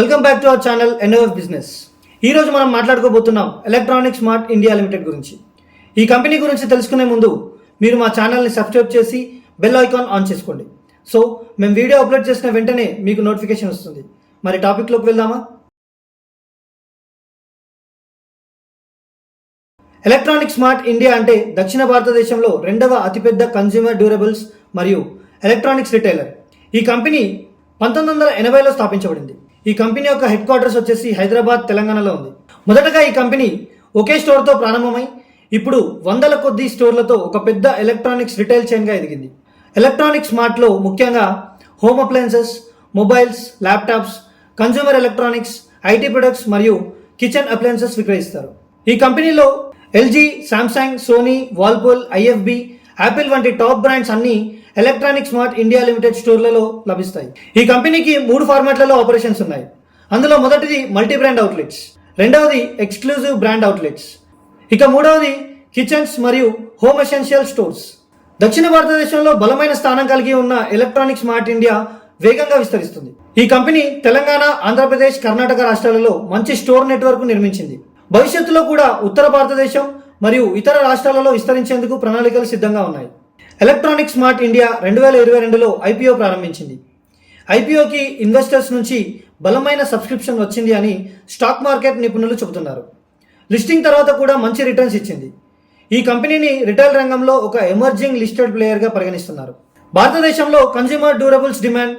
Welcome back to our channel NOF business. ఈరోజు మనం మాట్లాడుకోబోతున్నాం ఎలక్ట్రానిక్ స్మార్ట్ ఇండియా లిమిటెడ్ గురించి. ఈ కంపెనీ గురించి తెలుసుకునే ముందు మీరు మా ఛానల్ని సబ్స్క్రైబ్ చేసి బెల్ ఐకాన్ ఆన్ చేసుకోండి. సో మేము వీడియో అప్లోడ్ చేసిన వెంటనే మీకు నోటిఫికేషన్ వస్తుంది. మరి టాపిక్లోకి వెళ్దామా? ఎలక్ట్రానిక్ స్మార్ట్ ఇండియా అంటే దక్షిణ భారతదేశంలో రెండవ అతిపెద్ద కన్జ్యూమర్ డ్యూరబుల్స్ మరియు ఎలక్ట్రానిక్స్ రిటైలర్ ఈ కంపెనీ పంతొమ్మిది వందల ఎనభైలో స్థాపించబడింది. ఈ కంపెనీ యొక్క హెడ్ క్వార్టర్స్ వచ్చేసి హైదరాబాద్ తెలంగాణలో ఉంది. మొదటగా ఈ కంపెనీ ఒకే స్టోర్తో ప్రారంభమై ఇప్పుడు వందల కొద్ది స్టోర్లతో ఒక పెద్ద ఎలక్ట్రానిక్స్ రిటైల్ చైన్గా ఎదిగింది. ఎలక్ట్రానిక్స్ మార్ట్లో ముఖ్యంగా home appliances mobiles laptops consumer electronics IT products మరియు కిచెన్ అప్లయన్సెస్ విక్రయిస్తారు. ఈ కంపెనీలో LG Samsung Sony Whirlpool IFB Apple వంటి టాప్ బ్రాండ్స్ అన్ని ఎలక్ట్రానిక్ స్మార్ట్ ఇండియా లిమిటెడ్ స్టోర్లలో లభిస్తాయి. ఈ కంపెనీకి మూడు ఫార్మాట్లలో ఆపరేషన్స్ ఉన్నాయి. అందులో మొదటిది మల్టీ బ్రాండ్ అవుట్లెట్స్ రెండవది ఎక్స్క్లూజివ్ బ్రాండ్ అవుట్లెట్స్ ఇక మూడవది కిచెన్స్ మరియు హోమ్ ఎసెన్షియల్ స్టోర్స్ దక్షిణ భారతదేశంలో బలమైన స్థానం కలిగి ఉన్న ఎలక్ట్రానిక్ స్మార్ట్ ఇండియా వేగంగా విస్తరిస్తుంది. ఈ కంపెనీ తెలంగాణ ఆంధ్రప్రదేశ్ కర్ణాటక రాష్ట్రాలలో మంచి స్టోర్ నెట్వర్క్ నిర్మించింది. భవిష్యత్తులో కూడా ఉత్తర భారతదేశం మరియు ఇతర రాష్ట్రాలలో విస్తరించేందుకు ప్రణాళికలు సిద్ధంగా ఉన్నాయి. ఎలక్ట్రానిక్ స్మార్ట్ ఇండియా రెండు వేల ఇరవై రెండులో ఐపీఓ ప్రారంభించింది. ఐపీఓకి ఇన్వెస్టర్స్ నుంచి బలమైన సబ్స్క్రిప్షన్ వచ్చింది అని స్టాక్ మార్కెట్ నిపుణులు చెబుతున్నారు. లిస్టింగ్ తర్వాత కూడా మంచి రిటర్న్స్ ఇచ్చింది. ఈ కంపెనీని రిటైల్ రంగంలో ఒక ఎమర్జింగ్ లిస్టెడ్ ప్లేయర్గా పరిగణిస్తున్నారు. భారతదేశంలో కన్జ్యూమర్ డ్యూరబుల్స్ డిమాండ్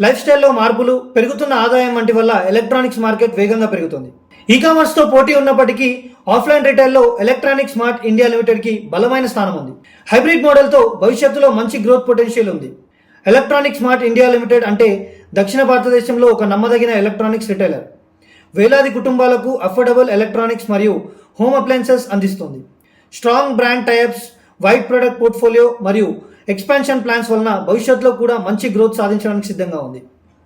లైఫ్ స్టైల్లో మార్పులు పెరుగుతున్న ఆదాయం వంటి వల్ల ఎలక్ట్రానిక్స్ మార్కెట్ వేగంగా పెరుగుతుంది. ఈ కామర్స్తో పోటీ ఉన్నప్పటికీ ఆఫ్లైన్ రిటైల్లో ఎలక్ట్రానిక్ స్మార్ట్ ఇండియా లిమిటెడ్కి బలమైన స్థానం ఉంది హైబ్రిడ్ మోడల్తో భవిష్యత్తులో మంచి గ్రోత్ పొటెన్షియల్ ఉంది. ఎలక్ట్రానిక్ స్మార్ట్ ఇండియా లిమిటెడ్ అంటే దక్షిణ భారతదేశంలో ఒక నమ్మదగిన ఎలక్ట్రానిక్స్ రిటైలర్ వేలాది కుటుంబాలకు అఫోర్డబుల్ ఎలక్ట్రానిక్స్ మరియు హోమ్ అప్లయన్సెస్ అందిస్తుంది. Strong brand types white product portfolio మరియు ఎక్స్పాన్షన్ ప్లాన్స్ వలన భవిష్యత్తులో కూడా మంచి గ్రోత్ సాధించడానికి సిద్ధంగా ఉంది.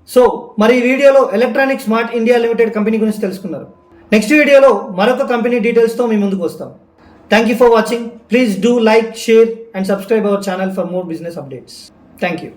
సో మరి ఈ వీడియోలో electronic smart India limited company గురించి తెలుసుకున్నారు నెక్స్ట్ వీడియోలో మరొక కంపెనీ డీటెయిల్స్తో మీ ముందుకు వస్తాం. Thank you for watching please do like share and subscribe our channel for more business updates thank you